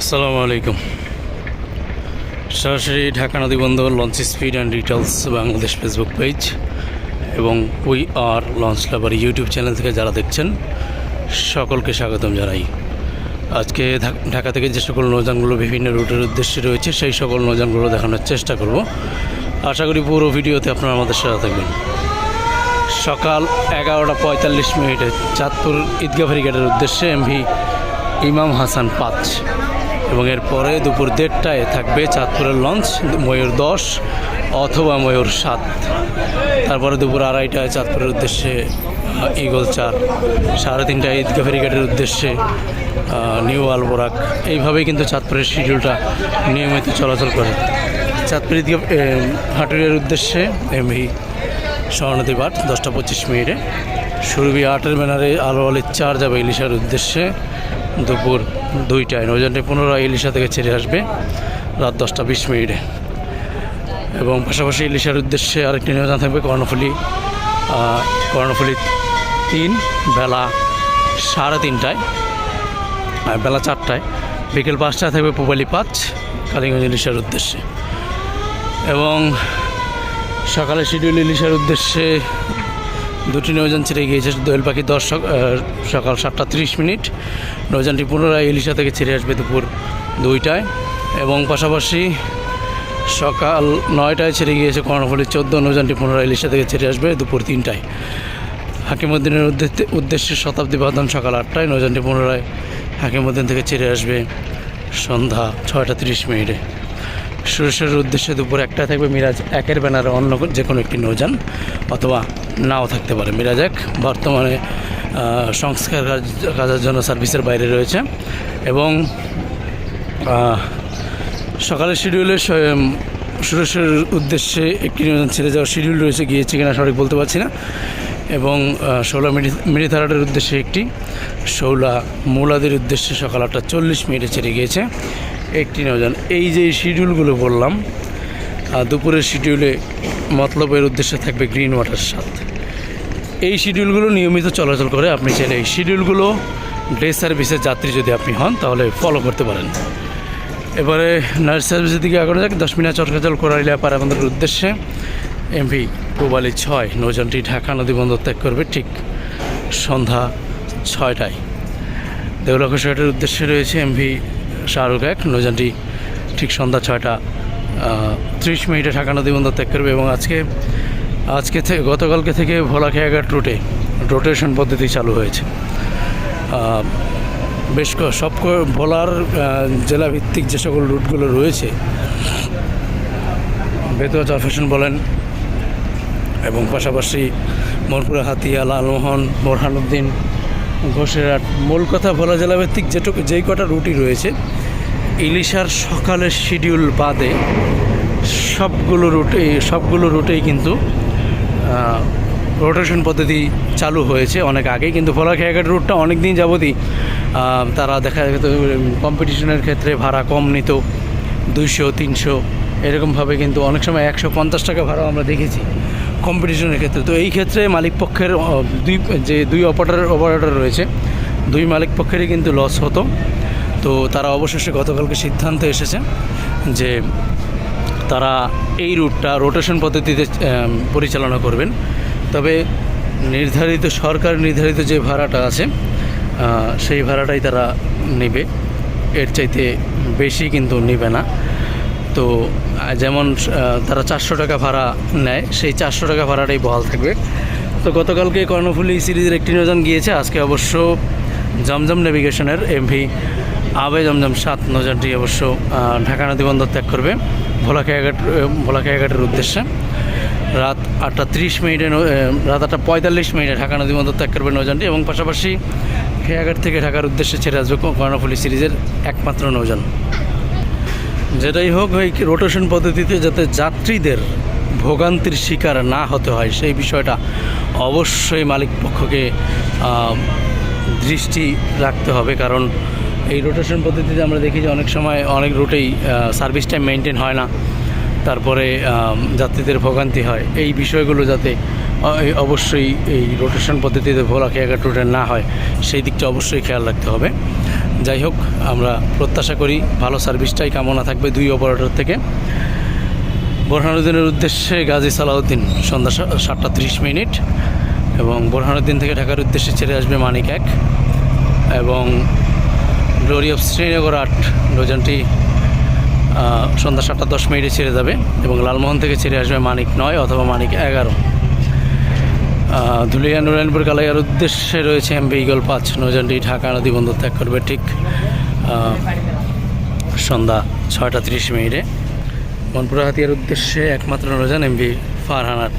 আসসালামু আলাইকুম। সরাসরি ঢাকা নদী বন্দর launch speed and retails Bangladesh Facebook page এবং we are launch lover YouTube channel থেকে যারা দেখছেন, সকলকে স্বাগতম জানাই। আজকে ঢাকা থেকে যে সকল নৌযানগুলো বিভিন্ন রুটের উদ্দেশ্যে রয়েছে, সেই সকল নৌযানগুলো দেখানোর চেষ্টা করব। আশা করি পুরো ভিডিওতে আপনারা আমাদের সাথে থাকবেন। সকাল এগারোটা পঁয়তাল্লিশ মিনিটে চাঁদপুর ঈদগাহ ফেরিঘাটের উদ্দেশ্যে এমভি ইমাম হাসান পাঁচ। এবং এরপরে দুপুর দেড়টায় থাকবে চাঁদপুরের লঞ্চ ময়ূর দশ অথবা ময়ূর সাত। তারপরে দুপুর আড়াইটায় চাঁদপুরের উদ্দেশ্যে ঈগল চার। সাড়ে তিনটায় ঈদগাহ ফেরিঘাটের উদ্দেশ্যে নিউ আলবোরাক এইভাবেই কিন্তু চাঁদপুরের শিডিউলটা নিয়মিত চলাচল করে। চাঁদপুর ঈদগাহ এ, হাটুরিয়ার উদ্দেশ্যে এমভি স্বর্ণদীপ আট দশটা পঁচিশ মিনিটে। সুরভি আটের ব্যানারে আলো আলির চার যাবে ইলিশার উদ্দেশ্যে দুপুর দুইটায় নৌজানটি পুনরায় ইলিশা থেকে ছেড়ে আসবে রাত দশটা বিশ মিনিটে। এবং পাশাপাশি ইলিশার উদ্দেশ্যে আরেকটি নৌজান থাকবে কর্ণফুলি কর্ণফুলি তিন, বেলা সাড়ে তিনটায় আর বেলা চারটায়। বিকেল পাঁচটায় থাকবে পুবালি পাঁচ, কালীগঞ্জ ইলিশার উদ্দেশ্যে। এবং সকালে শিডিউল ইলিশার উদ্দেশ্যে দুটি নৌযান ছেড়ে গিয়েছে। দোয়েল পাখি দশ সক- সকাল সাতটা তিরিশ মিনিট। নৌযানটি পুনরায় ইলিশা থেকে ছেড়ে আসবে দুপুর দুইটায়। এবং পাশাপাশি সকাল নয়টায় ছেড়ে গিয়েছে কর্ণফুলির চোদ্দ। নৌযানটি পুনরায় ইলিশা থেকে ছেড়ে আসবে দুপুর তিনটায়। হাকিমুদ্দিনের উদ্দেশ্যে উদ্দেশ্যে শতাব্দী বাদন সকাল আটটায়। নৌযানটি পুনরায় হাকিমুদ্দিন থেকে ছেড়ে আসবে সন্ধ্যা ছয়টা তিরিশ মিনিটে। সুরেশের উদ্দেশ্যে দুপুর একটায় থাকবে মিরাজ একের ব্যানারে অন্য যে কোনো একটি নৌযান অথবা নাও থাকতে পারে। মিরাজাক বর্তমানে সংস্কার কাজ, কাজের জন্য সার্ভিসের বাইরে রয়েছে এবং সকালের শিডিউলে সুরেশের উদ্দেশ্যে একটি ছেড়ে যাওয়ার শিডিউল রয়েছে, গিয়েছে কিনা সঠিক বলতে পারছি না। এবং শৌলা মিরি মিরিথারাটের উদ্দেশ্যে একটি, শৌলা মৌলাদের উদ্দেশ্যে সকাল আটটা চল্লিশ মিনিটে ছেড়ে গিয়েছে। একটি নৌযান এই যে শিডিউলগুলো বললাম দুপুরের শিডিউলে মতলবের উদ্দেশ্যে থাকবে গ্রিন ওয়াটার সাত। এই শিডিউলগুলো নিয়মিত চলাচল করে আপনি চাইলে এই শিডিউলগুলো ডে সার্ভিসের যাত্রী যদি আপনি হন, তাহলে ফলো করতে পারেন। এবারে নার্স সার্ভিসের দিকে আগানো যাক। দশ মিনিট চটকাচল করাইলে পার আমাদের উদ্দেশ্যে এমভি পুবালি ছয়, নৌযানটি ঢাকা নদী বন্দর ত্যাগ করবে ঠিক সন্ধ্যা ছয়টায়। দেউলাখোসাটের উদ্দেশ্যে রয়েছে এমভি শাহরুখ এক, নৌযানটি ঠিক সন্ধ্যা ছয়টা ত্রিশ মিনিটে ঢাকা নদী বন্দর ত্যাগ করবে এবং আজকে আজকে থেকে গতকালকে থেকে ভোলা খেয়াঘাট রুটে রোটেশন পদ্ধতি চালু হয়েছে। বেশ ক- সব ভোলার জেলাভিত্তিক যে সকল রুটগুলো রয়েছে, বেতুয়া চরফেশন বলেন এবং পাশাপাশি মনপুরা, হাতিয়া, লালমোহন, বোরহানুদ্দিন, ঘোষেরহাট, মূল কথা ভোলা জেলাভিত্তিক যেটুকু, যেই কটা রুটই রয়েছে ইলিশার সকালের শিডিউল বাদে সবগুলো রুটে, সবগুলো রুটেই কিন্তু রোটেশন পদ্ধতি চালু হয়েছে অনেক আগে কিন্তু ভোলা খেয়াঘাট রুটটা অনেক দিন যাবতই তারা দেখা যেত কম্পিটিশনের ক্ষেত্রে ভাড়া কম নিত, দুইশো, তিনশো, এরকমভাবে কিন্তু অনেক সময় একশো পঞ্চাশ টাকা ভাড়াও আমরা দেখেছি কম্পিটিশনের ক্ষেত্রে। তো এই ক্ষেত্রে মালিক পক্ষের দুই, যে দুই অপারেটর অপারেটর রয়েছে, দুই মালিক পক্ষেরই কিন্তু লস হতো। তো তারা অবশেষে গতকালকে সিদ্ধান্তে এসেছে যে তারা এই রুটটা রোটেশন পদ্ধতিতে পরিচালনা করবেন। তবে নির্ধারিত, সরকার নির্ধারিত যে ভাড়াটা আছে সেই ভাড়াটাই তারা নেবে। এর চাইতে বেশি কিন্তু নেবে না। তো যেমন তারা চারশো টাকা ভাড়া নেয়, সেই চারশো টাকা ভাড়াটাই বহাল থাকবে। তো গতকালকে কর্ণফুলি সিরিজের একটি নৌযান গিয়েছে। আজকে অবশ্য জমজম নেভিগেশনের এমভি আবে জমজম সাত নৌযানটি অবশ্য ঢাকা নদী বন্দর ত্যাগ করবে ভোলা খেয়াঘাট ভোলা খেয়াঘাটের উদ্দেশ্যে। রাত আটটা তিরিশ মিনিটে রাত আটটা পঁয়তাল্লিশ মিনিটে ঢাকা নদী বন্দর ত্যাগ করবে নৌযানটি এবং পাশাপাশি খেয়াঘাট থেকে ঢাকার উদ্দেশ্যে ছেড়ে আসবে কর্ণফুলি সিরিজের একমাত্র নৌযান। যেটাই হোক ওই রোটেশন পদ্ধতিতে যাতে যাত্রীদের ভোগান্তির শিকার না হতে হয়, সেই বিষয়টা অবশ্যই মালিক পক্ষকে দৃষ্টি রাখতে হবে। কারণ এই রোটেশন পদ্ধতিতে আমরা দেখি যে অনেক সময় অনেক রুটেই সার্ভিস টাইম মেনটেন হয় না। তারপরে যাত্রীদের ভোগান্তি হয়। এই বিষয়গুলো যাতে অবশ্যই এই রোটেশন পদ্ধতিতে ভোলা খেয়াঘাট রুটে না হয়, সেই দিকটা অবশ্যই খেয়াল রাখতে হবে। যাই হোক, আমরা প্রত্যাশা করি ভালো সার্ভিসটাই কামনা থাকবে দুই অপারেটর থেকে। বোরহানুদ্দিনের উদ্দেশ্যে গাজী সালাউদ্দিন, সন্ধ্যা সাতটা তিরিশ মিনিট। এবং বোরহানুদ্দিন থেকে ঢাকার উদ্দেশ্যে ছেড়ে আসবে মানিক এক। এবং গ্লোরি অফ শ্রীনগর আট নৌযানটি সন্ধ্যা সাতটা দশ মিনিটে ছেড়ে যাবে এবং লালমোহন থেকে ছেড়ে আসবে মানিক নয় অথবা মানিক এগারো। ধুলিয়া নুরায়ণপুর কালাইয়ার উদ্দেশ্যে রয়েছে এমবি ইগল পাঁচ। নৌযানটি ঢাকা নদী বন্দর ত্যাগ করবে ঠিক সন্ধ্যা ছয়টা তিরিশ মিনিটে। মনপুরা হাতিয়ার উদ্দেশ্যে একমাত্র নৌযান এমবি ফারহান আট।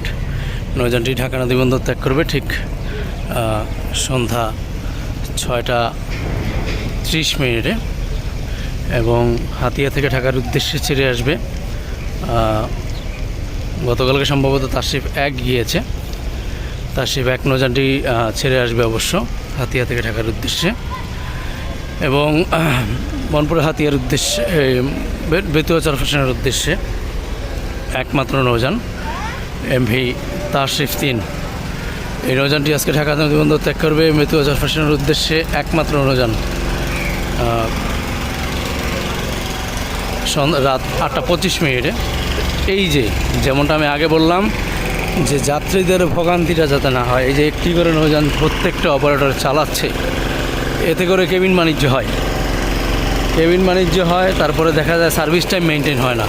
নৌযানটি ঢাকা নদী বন্দর ত্যাগ করবে ঠিক সন্ধ্যা ছয়টা ত্রিশ মিনিটে এবং হাতিয়া থেকে ঢাকার উদ্দেশ্যে ছেড়ে আসবে। গতকালকে সম্ভবত তাশিফ এক গিয়েছে। তাশিফ এক নৌযানটি আহ, ছেড়ে আসবে অবশ্য হাতিয়া থেকে ঢাকার উদ্দেশ্যে। এবং বনপুরে হাতিয়ার উদ্দেশ্যে বেতুয়া চারফাশনের উদ্দেশ্যে একমাত্র নৌযান এমভি তাশিফ তিন। এই নৌযানটি আজকে ঢাকা নদীবন্দর ত্যাগ করবে। মেতুয়া চারফাশনের উদ্দেশ্যে একমাত্র নৌযান। রাত আটটা পঁচিশ মিনিটে। এই যে, যেমনটা আমি আগে বললাম, যে যাত্রীদের ভোগান্তিটা যাতে না হয়, এই যে একটি করে নৌযান প্রত্যেকটা অপারেটর চালাচ্ছে, এতে করে কেবিন বাণিজ্য হয়। কেবিন বাণিজ্য হয়, তারপরে দেখা যায় সার্ভিস টাইম মেনটেন হয় না।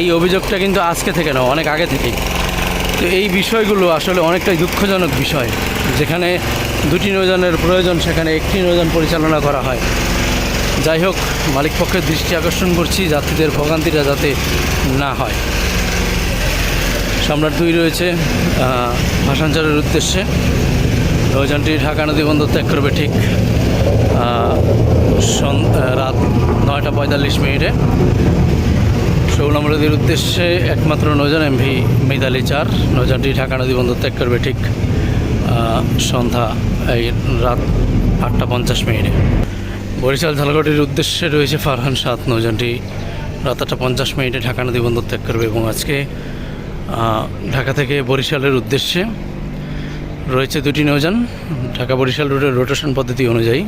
এই অভিযোগটা কিন্তু আজকে থেকে না অনেক আগে থেকেই। তো এই বিষয়গুলো আসলে অনেকটাই দুঃখজনক বিষয়, যেখানে দুটি নৌযানের প্রয়োজন, সেখানে একটি নৌযান পরিচালনা করা হয়। যাই হোক মালিক পক্ষের দৃষ্টি আকর্ষণ করছি যাত্রীদের ভোগান্তিটা যাতে না হয়। সম্রাট দুই রয়েছে আহ, ভাষাঞ্চলের উদ্দেশ্যে। নৌযানটি ঢাকা নদী বন্দর ত্যাগ করবে ঠিক রাত নয়টা পঁয়তাল্লিশ মিনিটে। শৌলামরদির উদ্দেশ্যে একমাত্র নৌযান এমভি মিতালি চার। নৌযানটি ঢাকা নদী বন্দর ত্যাগ করবে ঠিক সন্ধ্যা এই রাত আটটা পঞ্চাশ মিনিটে। বরিশাল ঝালকাঠির উদ্দেশ্যে রয়েছে ফারহান সাত নৌযানটি। রাত আটটা পঞ্চাশ মিনিটে ঢাকা নদী বন্দর ত্যাগ করবে এবং আজকে ঢাকা থেকে বরিশালের উদ্দেশ্যে রয়েছে দুটি নৌযান। ঢাকা বরিশাল রুটের রোটেশন পদ্ধতি অনুযায়ী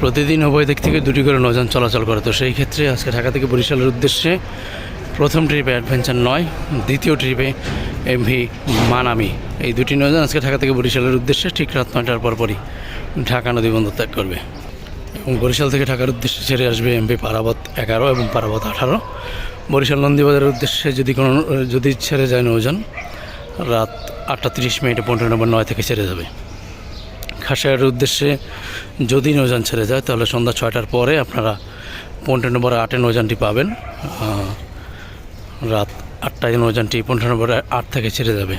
প্রতিদিন উভয় দিক থেকে দুটি করে নৌযান চলাচল করে। তো সেই ক্ষেত্রে আজকে ঢাকা থেকে বরিশালের উদ্দেশ্যে প্রথম ট্রিপে অ্যাডভেঞ্চার নয়, দ্বিতীয় ট্রিপে এমভি মানামি। এই দুটি নৌযান আজকে ঢাকা থেকে বরিশালের উদ্দেশ্যে ঠিক রাত নয়টার পরপরই ঢাকা নদী বন্দর ত্যাগ করবে। এবং বরিশাল থেকে ঢাকার উদ্দেশ্যে ছেড়ে আসবে এমপি পারাবত এগারো এবং পারাবত আঠারো। বরিশাল নন্দীবাজারের উদ্দেশ্যে যদি কোনো, যদি ছেড়ে যায় নৌযান, রাত আটটা তিরিশ মিনিটে পনেরো নম্বর নয় থেকে ছেড়ে যাবে। খাসিয়ার উদ্দেশ্যে যদি নৌযান ছেড়ে যায়, তাহলে সন্ধ্যা ছয়টার পরে আপনারা পনেরো নম্বর আটে নৌযানটি পাবেন। রাত আটটায় নৌযানটি পনেরো নম্বর আট থেকে ছেড়ে যাবে।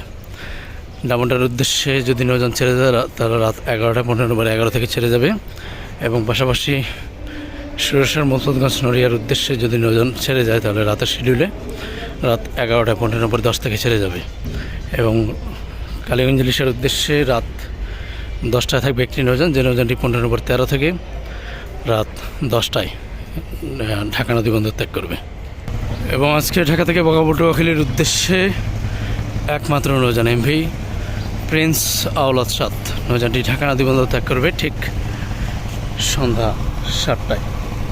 ডামন্ডার উদ্দেশ্যে যদি নৌযান ছেড়ে যায় তাহলে রাত এগারোটা পনেরো নম্বর এগারো থেকে ছেড়ে যাবে। এবং পাশাপাশি সুরেশ্বর মসুদগঞ্জ নড়িয়ার উদ্দেশ্যে যদি নৌযান ছেড়ে যায়, তাহলে রাতের শিডিউলে রাত এগারোটা পনেরো নম্বর দশ থেকে ছেড়ে যাবে। এবং কালীগঞ্জ ইলিশের উদ্দেশ্যে রাত দশটায় থাকবে একটি নৌযান যে নৌযানটি পনেরো নম্বর তেরো থেকে রাত দশটায় ঢাকা নদী বন্দর ত্যাগ করবে। এবং আজকে ঢাকা থেকে বকাবটুয়াখালীর উদ্দেশ্যে একমাত্র নৌযান এমভি, প্রিন্স আওলাদ সাত নৌযানটি ঢাকা নদী বন্দর ত্যাগ করবে, ঠিক সন্ধ্যা সাতটায়।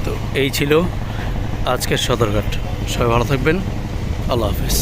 তো এই ছিল আজকের সদরঘাট। সবাই ভালো থাকবেন। আল্লাহ হাফিজ।